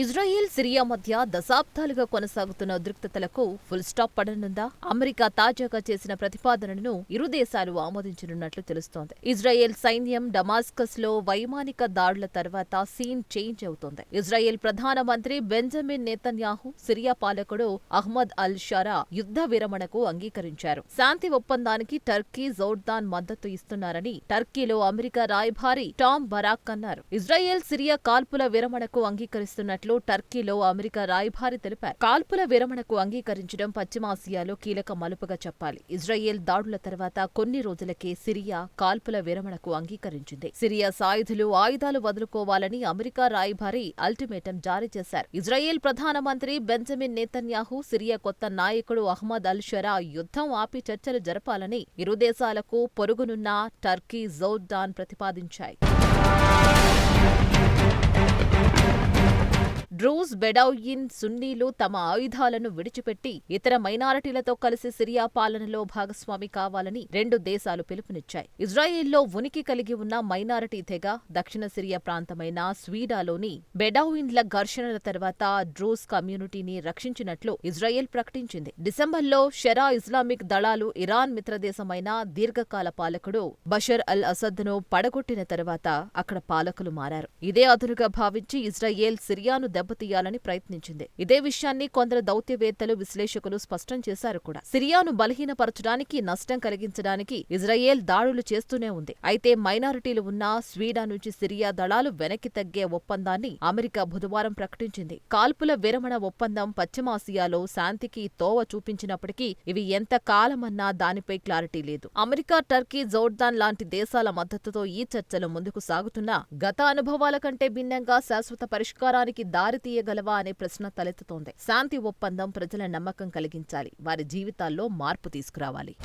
Israel Syria మధ్య దశాబ్దాలుగా కొనసాగుతున్న ఉద్రిక్తతలకు ఫుల్ స్టాప్ పడనుందా? అమెరికా తాజాగా చేసిన ప్రతిపాదనను ఇరు దేశాలు ఆమోదించనున్నట్లు తెలుస్తోంది. ఇజ్రాయెల్ సైన్యం డమాస్కస్లో వైమానిక దాడుల తర్వాత సీన్ చేంజ్ అవుతోంది. ఇజ్రాయెల్ ప్రధానమంత్రి బెంజమిన్ నేతన్యాహు సిరియా పాలకుడు అహ్మద్ అల్ షరా యుద్ధ విరమణకు అంగీకరించారు. శాంతి ఒప్పందానికి టర్కీ జోర్దాన్ మద్దతు ఇస్తున్నారని టర్కీలో అమెరికా రాయభారి టామ్ బరాక్ అన్నారు. ఇజ్రాయెల్ సిరియా కాల్పుల విరమణకు అంగీకరిస్తున్నట్లు టర్కీలో అమెరికా రాయభారి తెలిపారు. కాల్పుల విరమణకు అంగీకరించడం పశ్చిమాసియాలో కీలక మలుపుగా చెప్పాలి. ఇజ్రాయెల్ దాడుల తర్వాత కొన్ని రోజులకే సిరియా కాల్పుల విరమణకు అంగీకరించింది. సిరియా సాయుధులు ఆయుధాలు వదులుకోవాలని అమెరికా రాయభారి అల్టిమేటం జారీ చేశారు. ఇజ్రాయెల్ ప్రధానమంత్రి బెంజమిన్ నేతన్యాహు సిరియా కొత్త నాయకుడు అహ్మద్ అల్ షరా యుద్ధం ఆపి చర్చలు జరపాలని ఇరు దేశాలకు పొరుగునున్న టర్కీ జోర్డాన్ ప్రతిపాదించాయి. డ్రూస్ బెడౌయిన్ సున్నీలు తమ ఆయుధాలను విడిచిపెట్టి ఇతర మైనారిటీలతో కలిసి సిరియా పాలనలో భాగస్వామి కావాలని రెండు దేశాలు పిలుపునిచ్చాయి. ఇజ్రాయెల్లో ఉనికి కలిగి ఉన్న మైనారిటీ తెగ దక్షిణ సిరియా ప్రాంతమైన స్వీడాలోని బెడౌయిన్ల ఘర్షణల తర్వాత డ్రూస్ కమ్యూనిటీని రక్షించినట్లు ఇజ్రాయెల్ ప్రకటించింది. డిసెంబర్లో షెరా ఇస్లామిక్ దళాలు ఇరాన్ మిత్రదేశమైన దీర్ఘకాల పాలకుడు బషర్ అల్ అసద్ను పడగొట్టిన తర్వాత అక్కడ పాలకులు మారారు. ఇదే అదునుగా భావించి ఇజ్రాయెల్ సిరియాను దెబ్బతీయాలని ప్రయత్నించింది. ఇదే విషయాన్ని కొందరు దౌత్యవేత్తలు విశ్లేషకులు స్పష్టం చేశారు కూడా. సిరియాను బలహీనపరచడానికి నష్టం కలిగించడానికి ఇజ్రాయెల్ దాడులు చేస్తూనే ఉంది. అయితే మైనారిటీలు ఉన్న స్వీడా నుంచి సిరియా దళాలు వెనక్కి తగ్గే ఒప్పందాన్ని అమెరికా బుధవారం ప్రకటించింది. కాల్పుల విరమణ ఒప్పందం పశ్చిమాసియాలో శాంతికి తోవ చూపించినప్పటికీ ఇవి ఎంత కాలమన్నా దానిపై క్లారిటీ లేదు. అమెరికా టర్కీ జోర్దాన్ లాంటి దేశాల మద్దతుతో ఈ చర్చలు ముందుకు సాగుతున్నా గత అనుభవాల కంటే భిన్నంగా శాశ్వత పరిష్కారానికి దారి తీయగలవా అనే ప్రశ్న తలెత్తుతోంది. శాంతి ఒప్పందం ప్రజల నమ్మకం కలిగించాలి. వారి జీవితాల్లో మార్పు తీసుకురావాలి.